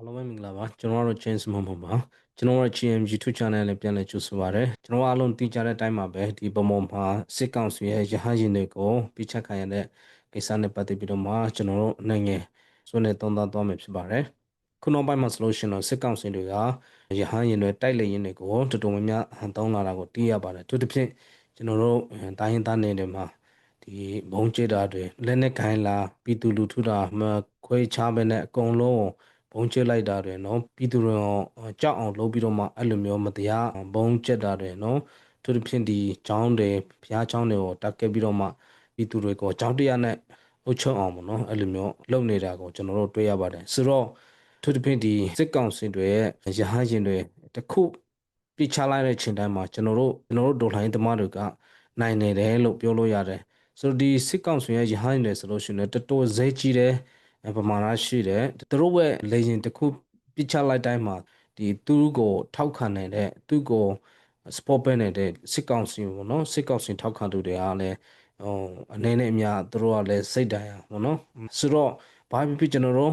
အားလုံးပဲမင်္ဂလာပါကျွန်တော်ကတော့ James မမပါကျွန်တော်တို့ GM YouTube channel နဲ့ပြန်လည်ကြိုဆိုပါရစေကျွန်တော်အားလုံးသိကြတဲ့အတိုင်းပါပဲဒီပမောမှာစစ်ကောင်စီရဲ့ရဟန်းရင်တွေကိုပြချက်ခံရတဲ့ကိစ္စနဲ့ပတ်သက်ပြီးတော့မှကျွန်တော်တို့နိုင်ငံဆွေးနွေးသုံးသပ်သွားမယ်ဖြစ်ပါတယ်ခုနောက်ပိုင်းမှာဆိုလို့ရှိရင်တော့စစ်ကောင်စီတွေကရဟန်းရင်တွေတိုက်လေရင်တွေကိုတော်တော်များများဟန်တောင်းလာတာကိုသိရပါတယ်သူတစ်ဖြင့်ကျွန်တော်တို့တိုင်းရင်းသားနယ်တွေမှာဒီဘုံကျတာတွေလက်နဲ့ခိုင်းလာပြည်သူလူထုတာမခွဲခြားပဲနဲ့အကုန်လုံး ဘုံကျလိုက်တာတွေနော်ပြည်သူတွေကြောက်အောင်လုပ်ပြီးတော့မှအဲ့လိုမျိုးမတရားဘုံကျက်တာတွေနော်သူတို့ဖြင့်ဒီချောင်းတွေဖျားချောင်းတွေကိုတက်ခဲ့ပြီးတော့မှပြည်သူတွေကိုကြောက်တရားနဲ့အုပ်ချုပ်အောင်ပေါ့နော်အဲ့လိုမျိုးလုပ်နေတာကိုကျွန်တော်တို့တွေ့ရပါတယ်ဆိုတော့သူတို့ဖြင့်ဒီစစ်ကောင်စီတွေရဲ့ရဟန်းရှင်တွေတခုပြချလိုက်တဲ့ချိန်တိုင်းမှာကျွန်တော်တို့ကျွန်တော်တို့ဒေါ်လိုင်းသမားတွေကနိုင်နေတယ်လို့ပြောလို့ရတယ်ဆိုတော့ဒီစစ်ကောင်စီရဲ့ရဟန်းရှင်တွေဆိုလို့ရှိရင်တော်တော်ဇဲကြီးတယ် ပမာဏရှိတယ်သူတို့ရဲ့လေရင်တစ်ခုပြချလိုက်တိုင်းမှာဒီသူ့ကိုထောက်ခံနေတဲ့သူ့ကို sport ပဲနေတဲ့စစ်ကောင်စီပေါ့နော်စစ်ကောင်စီထောက်ခံသူတွေကလည်းဟိုအနေနဲ့အများသူတို့ကလည်းစိတ်တိုင်ရပေါ့နော်ဆိုတော့ဘာဖြစ်ဖြစ်ကျွန်တော်တို့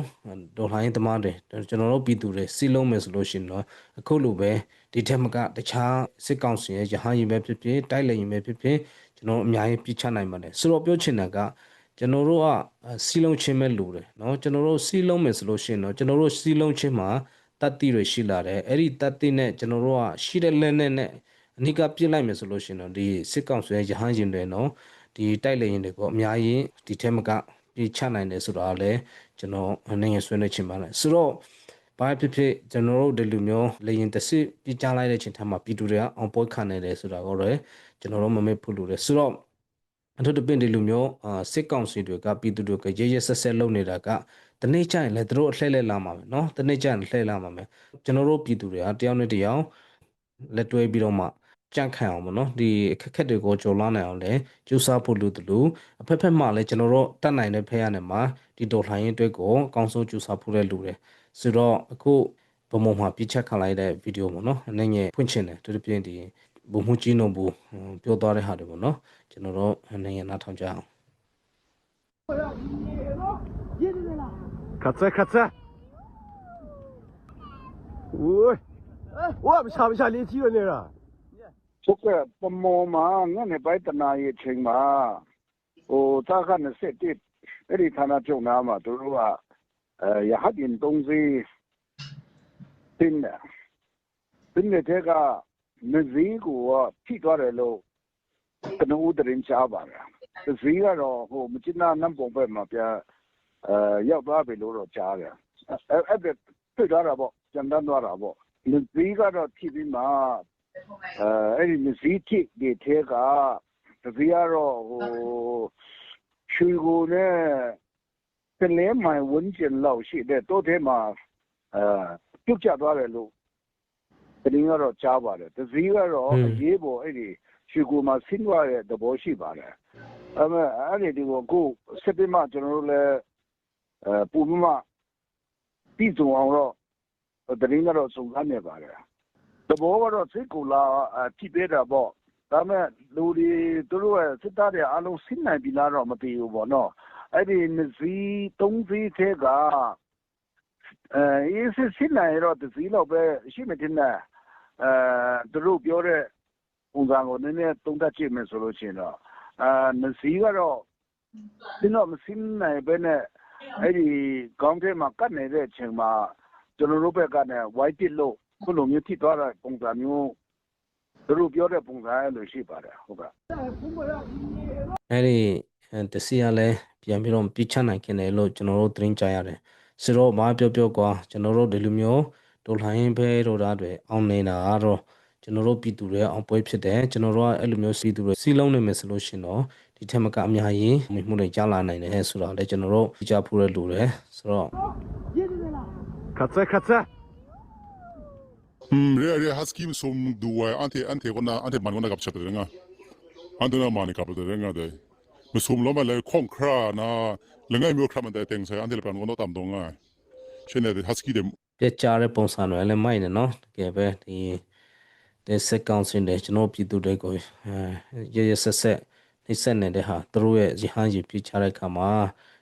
ဒေါ်လိုင်းသမားတွေကျွန်တော်တို့ပြည်သူတွေစီလုံးမယ်ဆိုလို့ရှိရင်တော့အခုလိုပဲဒီထက်မကတခြားစစ်ကောင်စီရဲ့ရဟန်းရင်ပဲဖြစ်ဖြစ်တိုက်လေရင်ပဲဖြစ်ဖြစ်ကျွန်တော်အများကြီးပြချနိုင်ပါတယ်ဆိုတော့ပြောချင်တာက ကျွန်တော်တို့ကစီလုံးချင်းပဲလိုတယ်เนาะကျွန်တော်တို့စီလုံးမယ်ဆိုလို့ရှိရင်တော့ကျွန်တော်တို့စီလုံးချင်းမှာတတ်တိတွေရှိလာတယ်အဲ့ဒီတတ်တိနဲ့ကျွန်တော်တို့ကရှိတဲ့လက်နဲ့နဲ့အနိကပြစ်လိုက်မယ်ဆိုလို့ရှိရင်တော့ဒီစစ်ကောင်စီရဲ့ရဟန်းရင်တွေเนาะဒီတိုက်လေရင်တွေကိုအများကြီးဒီထဲမကပြချနိုင်တယ်ဆိုတော့လည်းကျွန်တော်နိုင်ငံဆွေးနွေးချင်ပါတယ်ဆိုတော့ဘာဖြစ်ဖြစ်ကျွန်တော်တို့ဒီလူမျိုးလေရင်တစ်စစ်ပြချလိုက်တဲ့ချိန်ထမှာပြည်သူတွေကအောင်ပွဲခံနေတယ်ဆိုတာကိုလည်းကျွန်တော်တို့မမေ့ဖို့လိုတယ်ဆိုတော့ အထူးသဖြင့်ဒီလူမျိုးအာစစ်ကောင်စီတွေကပြည်သူတွေကရရဆက်ဆက်လုပ်နေတာကတနေ့ကျရင်လည်းသူတို့အလှည့်လဲလာမှာပဲเนาะတနေ့ကျရင်လှည့်လာမှာပဲကျွန်တော်တို့ပြည်သူတွေကတယောက်နဲ့တယောက်လက်တွဲပြီးတော့မှကြန့်ခံအောင်မနော်ဒီအခက်အခဲတွေကိုကြော်လွှားနိုင်အောင်လဲကြိုးစားဖို့လိုတယ်လို့အဖက်ဖက်မှလည်းကျွန်တော်တို့တတ်နိုင်တဲ့ဖက်ရနေမှာဒီဒေါ်လှိုင်းရင်အတွက်ကိုအကောင်းဆုံးကြိုးစားဖို့လည်းလိုတယ်ဆိုတော့အခုဘုံဘုံမှာပြချက်ခံလိုက်တဲ့ဗီဒီယိုပေါ့နော်အနေငယ်ဖွင့်ချင်တယ်သူတို့ပြင်ဒီ ဘုံမှုကြီးနုံဘူးပြောသွားတဲ့ဟာတွေပေါ့နော်ကျွန်တော်တို့နိုင်ငံနားထောင်ကြအောင်ခတ်ဆက်ခတ်ဆက်ဦးဝါမရှာမရှာလေးကြီးရနေတာဟုတ်ကဲ့ပမောမှာငါနဲ့ပိုက်တနာရဲ့ချိန်မှာဟိုတာခ21အဲ့ဒီဌာနချုပ်နားမှာသူတို့ကအဲရဟတ်ရင်30တင်းတယ်တင်းတဲ့က မဇီးကိုထိသွားတယ်လို့ကနဦးတရင်ချပါတယ်ဇီးကတော့ဟိုမချနာနံပုံပဲမှာပြအဲရောက်သွားပြီလို့တော့ကြားတယ်အဲ့အဲ့ဒါတွေ့သွားတာပေါ့ကြံတန်းသွားတာပေါ့မဇီးကတော့ထိပြီးမှအဲအဲ့ဒီမစည်းထိဒီထဲကတပီးကတော့ဟိုရွှေကိုနဲ့ပလဲမိုင်ဝန်းကျင်လောက်ရှိတဲ့တိုးထဲမှာအဲပြုတ်ကျသွားတယ်လို့ တင်းကတော့ကြားပါတယ်တပီးကတော့အရေးပေါ်အဲ့ဒီရွှေကိုမှာဆင်းသွားတဲ့သဘောရှိပါတယ်အဲ့မဲ့အဲ့ဒီဒီကိုအခုစစ်ပမှကျွန်တော်တို့လည်းအဲပူမပြည်စုံအောင်တော့တင်းကတော့စုံစမ်းနေပါတယ်တဘောကတော့စိတ်ကူလာထိပေးတာပေါ့ဒါပေမဲ့လူတွေသူတို့ရဲ့စစ်သားတွေအားလုံးဆင်းနိုင်ပြီလားတော့မသိဘူးပေါ့နော်အဲ့ဒီမစီသုံးစီထဲကအဲအေးစစ်ဆင်းနိုင်တော့တစ်စီလောက်ပဲရှိမတင်နဲ့ အဲသူတို့ပြောတဲ့ပုံစံကိုနည်းနည်းသုံးသပ်ကြည့်မယ်ဆိုလို့ရှိရင်တော့အဲမစီကတော့ဒီတော့မဆင်းနိုင်ပဲနဲ့အဲ့ဒီကောင်းထဲမှာကတ်နေတဲ့အချိန်မှာကျွန်တော်တို့ဘက်ကလည်း white တစ်လို့ခုလိုမျိုးထိသွားတဲ့ပုံစံမျိုးသူတို့ပြောတဲ့ပုံစံအဲ့လိုရှိပါတယ်ဟုတ်ကဲ့အဲ့ဒီတစီကလည်းပြန်ပြီးတော့ပြချနိုင်ခင်တယ်လို့ကျွန်တော်တို့သတင်းကြားရတယ်ဆိုတော့ဘာပြောပြောကွာကျွန်တော်တို့ဒီလိုမျိုး တော်လှန်ရေးဘဲတော်သားတွေအောင်နေတာတော့ကျွန်တော်တို့ပြည်သူတွေအောင်ပွဲဖြစ်တယ်ကျွန်တော်တို့ကအဲ့လိုမျိုးစီသူတွေစီလုံးနေမယ်ဆိုလို့ရှင်တော့ဒီထက်မကအများကြီးမိမှုတွေကြားလာနိုင်တယ်ဆိုတော့လည်းကျွန်တော်တို့ကြားဖို့ရလိုတယ်ဆိုတော့ခတ်ဆက်ခတ်ဆက် ريا ريا حاسكي سوم دوا انت انت قلنا انت ما قلنا قبل شتر رنا عندنا ما نقبل رنا ده مسوم لما لا كون كرا نا لنا ميو كرا من ده تنسى انت اللي بنقول تام دونا شنو حاسكي ده ပြက်ကြားတဲ့ပုံစံတွေလည်းမိုက်နေနော်တကယ်ပဲဒီဒီစက်ကောင်စင်တဲ့ကျွန်တော်ပြည်သူတွေကိုအဲရရဆက်ဆက်နှိမ့်ဆက်နေတဲ့ဟာသူတို့ရဲ့ရဟန်းကြီးပြချတဲ့ခါမှာ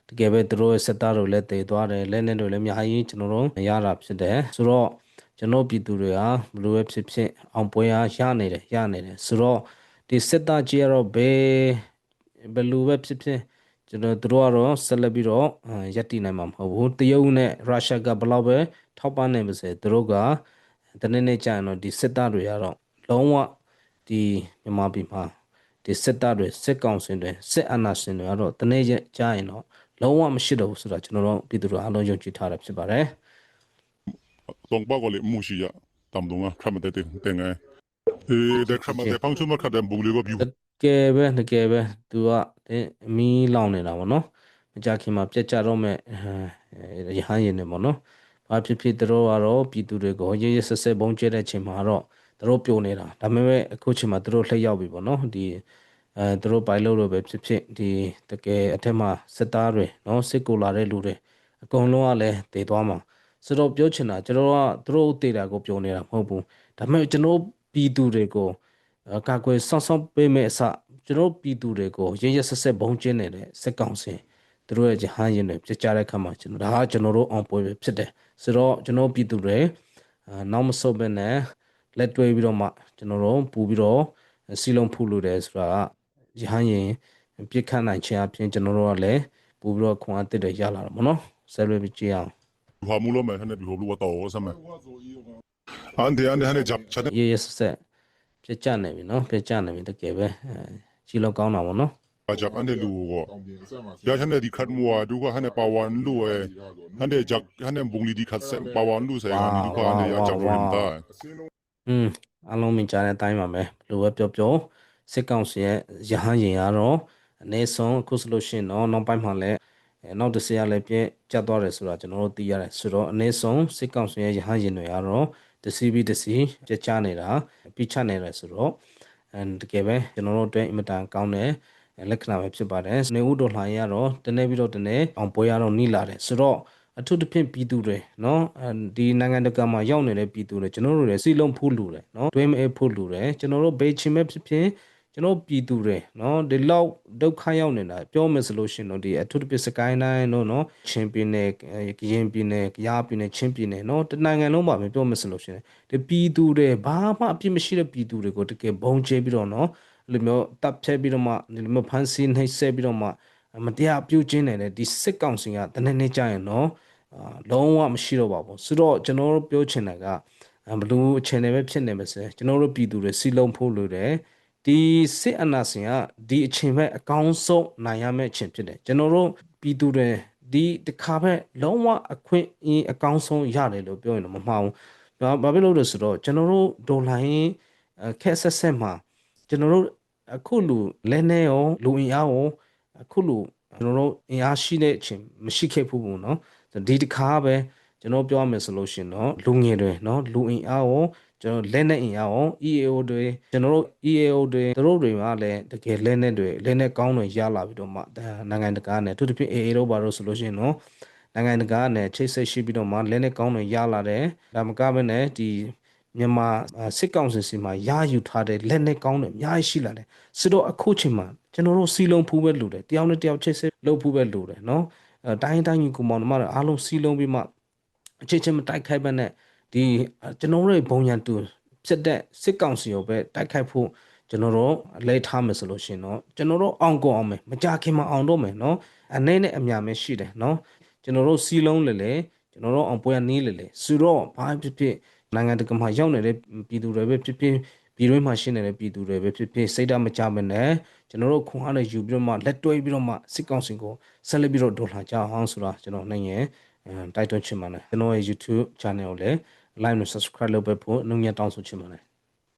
တကယ်ပဲသူတို့ရဲ့စစ်သားတွေလည်းတည်သွားတယ်လက်နက်တွေလည်းအများကြီးကျွန်တော်တို့ရတာဖြစ်တယ်ဆိုတော့ကျွန်တော်ပြည်သူတွေဟာဘယ်လိုပဲဖြစ်ဖြစ်အောင်ပွဲအားရနေတယ်ရနေတယ်ဆိုတော့ဒီစစ်သားကြီးကတော့ဘယ်ဘယ်လိုပဲဖြစ်ဖြစ် ကျွန်တော်တို့ကတော့ဆက်လက်ပြီးတော့အာရပ်တည်နိုင်မှာမဟုတ်ဘူးတရုတ်နဲ့ရုရှားကဘယ်လောက်ပဲထောက်ပံ့နေပါစေသူတို့ကတနေ့နေ့ကြာရင်တော့ဒီစစ်သားတွေကတော့လုံးဝဒီမြန်မာပြည်မှာဒီစစ်သားတွေစစ်ကောင်စင်တွေစစ်အာဏာရှင်တွေကတော့တနေ့ကြာရင်တော့လုံးဝမရှိတော့ဘူးဆိုတော့ကျွန်တော်တို့ပြည်သူတွေအားလုံးယုံကြည်ထားတာဖြစ်ပါတယ် ตรงป้าก็เลยมูชีอะตามตรงอ่ะครับมันแต่แต่ไงเออแต่ครับมันแต่ฟังก์ชันมาครับแต่บุรีก็บิว တ ကယ်ပဲတကယ်ပဲသူကတဲ့အမီးလောင်နေတာပေါ့နော်မကြခင်မှာပြက်ကြတော့မဲ့အဲရဟန်းရင်နေပေါ့နော်ဘာဖြစ်ဖြစ်သူတို့ကတော့ပြည်သူတွေကိုရရဆက်ဆက်ဘုံကျဲတဲ့ချိန်မှာတော့သူတို့ပြိုနေတာဒါပေမဲ့အခုချိန်မှာသူတို့လှည့်ရောက်ပြီပေါ့နော်ဒီအဲသူတို့ပိုင်လို့လို့ပဲဖြစ်ဖြစ်ဒီတကယ်အထက်မှာစစ်သားတွေနော်စစ်ကူလာတဲ့လူတွေအကုန်လုံးကလည်းတည်သွားမှာဆိုတော့ပြောချင်တာကျွန်တော်ကသူတို့တည်တာကိုပြောနေတာမဟုတ်ဘူးဒါပေမဲ့ကျွန်တော်ပြည်သူတွေကိုအ ကာကွယ်စောင့်ရှောက်ပေးမယ့်အစကျွန်တော်ပြည်သူတွေကိုရရဆက်ဆက်ဘုံကျင်းနေတဲ့စက်ကောင်စင်သူတို့ရဲ့ဂျဟန်ရင်တွေပြစ်ကြတဲ့အခါမှာကျွန်တော်ဒါကကျွန်တော်တို့အောင်ပွဲပဲဖြစ်တယ်ဆိုတော့ကျွန်တော်ပြည်သူတွေနောက်မဆုတ်ပဲနဲ့လက်တွဲပြီးတော့မှကျွန်တော်တို့ပူပြီးတော့စီလုံးဖုလို့တယ်ဆိုတာကရဟန်းရင်ပြစ်ခတ်နိုင်ခြင်းအပြင်ကျွန်တော်တို့ကလည်းပူပြီးတော့ခွန်အားတက်တယ်ရလာတော့မနော်ဆက်လက်ပြီးကြည့်အောင်ဘာမူလို့မဲဟဲ့နေပြီးဟိုဘလူကတော့ဆက်မဲအန်ဒီအန်ဒီဟဲ့ဂျပ်ချက်ရေးဆက် ဖြစ်ကြနေပြီနော်ဖြစ်ကြနေပြီတကယ်ပဲကြီးလောက်ကောင်းတာပေါ့နော် jak ande luwo ya hande di khat muwa du ko hande pawan lu e hande jak hande bungli di khat se pawan lu se ya di ko hande ya jak rim da อืมအလုံးမင်ကြတဲ့အတိုင်းပါပဲဘလိုပဲပြောပြောစစ်ကောင်စီရဲ့ရဟန်းရင်ရတော့အ ਨੇ ဆုံးအခုဆိုလို့ရှိရင်တော့နောက်ပိုင်းမှာလည်းနောက်တစ်ဆရာလည်းပြည့်ကျသွားတယ်ဆိုတာကျွန်တော်တို့သိရတယ်ဆိုတော့အ ਨੇ ဆုံးစစ်ကောင်စီရဲ့ရဟန်းရင်တွေကတော့တစီပြီးတစီပြချနေတာ picture နဲ့လဲဆိုတော့တကယ်ပဲကျွန်တော်တို့အတွက်အင်မတန်ကောင်းတဲ့လက္ခဏာပဲဖြစ်ပါတယ်။နေဦးဒေါ်လာရတော့တနေ့ပြီးတော့တနေ့အောင်ပွဲရတော့နှိလာတယ်ဆိုတော့အထူးသဖြင့်ပြည်သူတွေနော်ဒီနိုင်ငံတကာမှာရောက်နေတဲ့ပြည်သူတွေကျွန်တော်တို့လည်းစီလုံးဖို့လူတယ်နော်တွဲမဲဖို့လူတယ်ကျွန်တော်တို့ဘေးချင်းပဲဖြစ်ဖြစ် ကျွန်တော်ပြည်သူတွေနော်ဒီလောက်ဒုက္ခရောက်နေတာပြောမယ်ဆိုလို့ရှင်တော့ဒီအထူးသဖြင့်စကိုင်းတိုင်းတို့နော်ချင်းပြည်နယ်ကရင်ပြည်နယ်ကယားပြည်နယ်ချင်းပြည်နယ်နော်တနိုင်ငံလုံးမှာပဲပြောမယ်ဆိုလို့ရှင်ဒီပြည်သူတွေဘာမှအပြစ်မရှိတဲ့ပြည်သူတွေကိုတကယ်ဘုံကျဲပြီးတော့နော်လူမျိုးတပ်ဖြဲပြီးတော့မှဒီလိုမျိုးဖမ်းဆီးနှိပ်စက်ပြီးတော့မှမတရားပြုကျင်းနေတဲ့ဒီစစ်ကောင်စီကတနေ့နေ့ကြာရင်နော်လုံးဝမရှိတော့ပါဘူးဆိုတော့ကျွန်တော်တို့ပြောချင်တာကဘလူးအခြေအနေပဲဖြစ်နေပါစေကျွန်တော်တို့ပြည်သူတွေစီလုံးဖို့လိုတယ် ဒီစစ်အနာစင်ကဒီအချိန်ပဲအကောင်းဆုံးနိုင်ရမယ့်အချိန်ဖြစ်တယ်ကျွန်တော်တို့ပြည်သူတွေဒီတစ်ခါပဲလုံးဝအခွင့်အရေးအကောင်းဆုံးရတယ်လို့ပြောရင်တော့မမှားဘူးဘာဘာဖြစ်လို့လဲဆိုတော့ကျွန်တော်တို့ဒေါ်လာရင်းအခက်ဆက်ဆက်မှာကျွန်တော်တို့အခုလူလဲနေရောလူအင်အားရောအခုလူကျွန်တော်တို့အင်အားရှိတဲ့အချိန်မရှိခဲ့ဘူးဘူးเนาะ ဒီတစ်ခါပဲကျွန်တော်ပြောရမယ်ဆိုလို့ရှင်တော့လူငယ်တွေเนาะလူအင်အားရော ကျွန်တော်လက်နဲ့အင်ရအောင် EAO တွေကျွန်တော်တို့ EAO တွေတို့တွေမှာလည်းတကယ်လက်နဲ့တွေလက်နဲ့ကောင်းတွေရလာပြီးတော့မှနိုင်ငံတကာနဲ့သူတစ်ဖြစ် AA တို့ပါတော့ဆိုလို့ရှိရင်တော့နိုင်ငံတကာနဲ့ချိတ်ဆက်ရှိပြီးတော့မှလက်နဲ့ကောင်းတွေရလာတယ်ဒါမကဘဲနဲ့ဒီမြန်မာစစ်ကောင်စီစီမှာရယူထားတဲ့လက်နဲ့ကောင်းတွေအများကြီးရှိလာတယ်ဆိုတော့အခုချိန်မှာကျွန်တော်တို့စီလုံးဖူးပဲလူတယ်တယောက်နဲ့တယောက်ချိတ်ဆက်လုပ်ဖူးပဲလူတယ်နော်တိုင်းတိုင်းကြီးကိုမောင်တို့မှအားလုံးစီလုံးပြီးမှအခြေချင်းမတိုက်ခိုက်ပဲနဲ့ ဒီကျွန်တော်တို့ဘုံရန်သူဖြစ်တဲ့စစ်ကောင်စီရောပဲတိုက်ခိုက်ဖို့ကျွန်တော်တို့လဲထားမယ်ဆိုလို့ရှင်နော်ကျွန်တော်တို့အောင်ကုန်အောင်မယ်မကြခင်မှာအောင်တော့မယ်နော်အနေနဲ့အများမဲ့ရှိတယ်နော်ကျွန်တော်တို့စီလုံးလေလေကျွန်တော်တို့အောင်ပွဲနီးလေလေစူတော့ဘာဖြစ်ဖြစ်နိုင်ငံတကာမှာရောက်နေတဲ့ပြည်သူတွေပဲဖြစ်ဖြစ်ပြည်တွင်းမှာရှိနေတဲ့ပြည်သူတွေပဲဖြစ်ဖြစ်စိတ်ဓာတ်မကြမနဲ့ကျွန်တော်တို့ခွန်အားနဲ့ယူပြီးတော့မှလက်တွဲပြီးတော့မှစစ်ကောင်စီကိုဆက်လက်ပြီးတော့ဒေါ်လာကြအောင်ဆိုတာကျွန်တော်နိုင်ရင်တိုက်တွန်းချင်ပါတယ်ကျွန်တော်ရဲ့ YouTube channel ကိုလည်း like နဲ့ subscribe လုပ်ပေးဖို့နှုတ်ညတောင်းဆိုချင်ပါတယ်